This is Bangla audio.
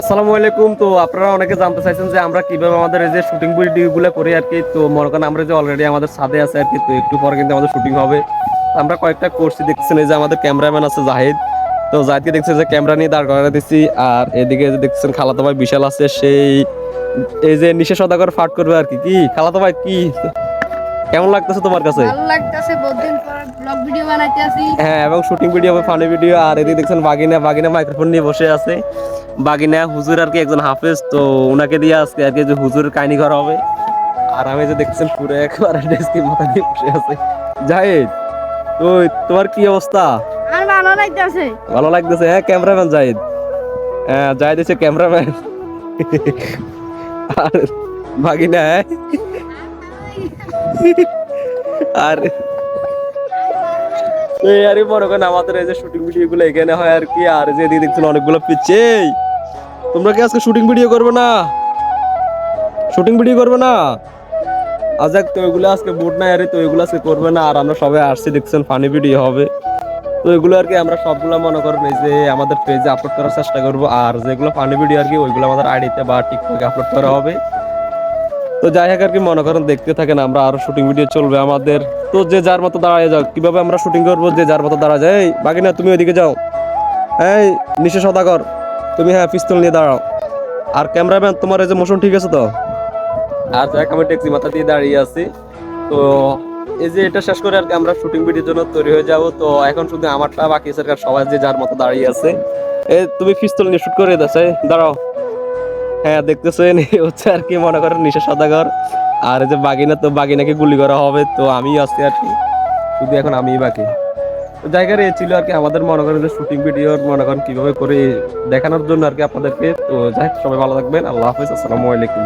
আসসালামু আলাইকুম। তো আপনারা অনেকে জানতে চাইছেন যে আমরা কীভাবে আমাদের এই যে শুটিং ভিডিওগুলো করি আর কি। তো মনে করেন আমরা যে অলরেডি আমাদের ছাদে আছে আর কি, তো একটু পরে কিন্তু আমাদের শুটিং হবে। আমরা কয়েকটা করছি দেখছেন এই যে আমাদের ক্যামেরাম্যান আছে জাহিদ। তো জাহিদকে দেখছেন যে ক্যামেরা নিয়ে দাঁড় করাতে দিচ্ছি আর এদিকে যে দেখছেন খালাতো ভাই বিশাল আছে, সেই এই যে নিশে সদাগর ফাট করবে আর কি। কি? খালাতো ভাই, কি? কেমন লাগতেছে তোমার কাছে? ভালো বহুদিন পর ব্লগ ভিডিও বানাইতে আসি। হ্যাঁ এবং শুটিং ভিডিও হবে ফানি ভিডিও আর এদিকে দেখছেন বাগিনা বাগিনা মাইক্রোফোন নিয়ে বসে আছে। বাগিনা হুজুর আর কি একজন হাফেজ তো ওনাকে দিয়ে আজকে আর কি যে হুজুরের কাহিনী করা হবে। আর আমি যে দেখছেন পুরো একবার ডেস্কি মাথা নিয়ে বসে আছে। জাহিদ তো তোমার কি অবস্থা? আর ভালো লাগতেছে। ভালো লাগতেছে হ্যাঁ ক্যামেরাম্যান জাহিদ। হ্যাঁ জাহিদ হচ্ছে ক্যামেরাম্যান আর বাগিনা হ্যাঁ। আর এই আরে মনে করেন আমাদের এই যে শুটিং ভিডিও গুলো এখানে হয় আর কি, আর যে এদিকে দেখছেন অনেকগুলো পিচ্ছে। তোমরা কি আজকে শুটিং ভিডিও করবে না? শুটিং ভিডিও করবে না? আজ এক তো ওইগুলো আজকে বুট নাই, আরে তো ওইগুলো আজকে করবে না, আর আমরা সবাই আসছি, দেখছেন ফানি ভিডিও হবে। তো এগুলো আর কি আমরা সবগুলো মনে করেন এই যে আমাদের পেজে আপলোড করার চেষ্টা করব, আর যেগুলো ফানি ভিডিও আর কি, ওইগুলো আমাদের আইডিতে বা টিকটকে আপলোড করা হবে। তো যাই হোক আর কি মনে করেন দেখতে থাকেন আমরা আরও শুটিং ভিডিও চলবে আমাদের। তো যে যার মতো দাঁড়ায় যাও কীভাবে আমরা শুটিং করব যে যার মতো দাঁড়া যায় বাকি না তুমি ওইদিকে যাও। এই নিশে সদাগর তুমি হ্যাঁ পিস্তল নিয়ে দাঁড়াও। আর ক্যামেরাম্যান তোমার এই যে মোশন ঠিক আছে তো? আর যাক আমি ট্যাক্সি মাথা দিয়ে দাঁড়িয়ে আছি। তো এই যে এটা শেষ করে আর কি আমরা শুটিং ভিডিওর জন্য তৈরি হয়ে যাব। তো এখন শুধু আমারটা বাকি আর সবাই যে যার মতো দাঁড়িয়ে আছে। এ তুমি পিস্তল নিয়ে শুট করে দাও দাঁড়াও। হ্যাঁ দেখতেছেন হচ্ছে আর কি, মনে করেন নিশা সদাগর। আর এই যে বাগিনা, তো বাগিনাকে গুলি করা হবে, তো আমি আছি আর কি। শুধু এখন আমি বাকি। তো জায়গার এ ছিল আর কি আমাদের, মনে করেন যে শুটিং ভিডিও মনে করেন কীভাবে করে দেখানোর জন্য আর কি আপনাদেরকে। তো যাই সবাই ভালো থাকবেন, আল্লাহ হাফিজ, আসসালামু আলাইকুম।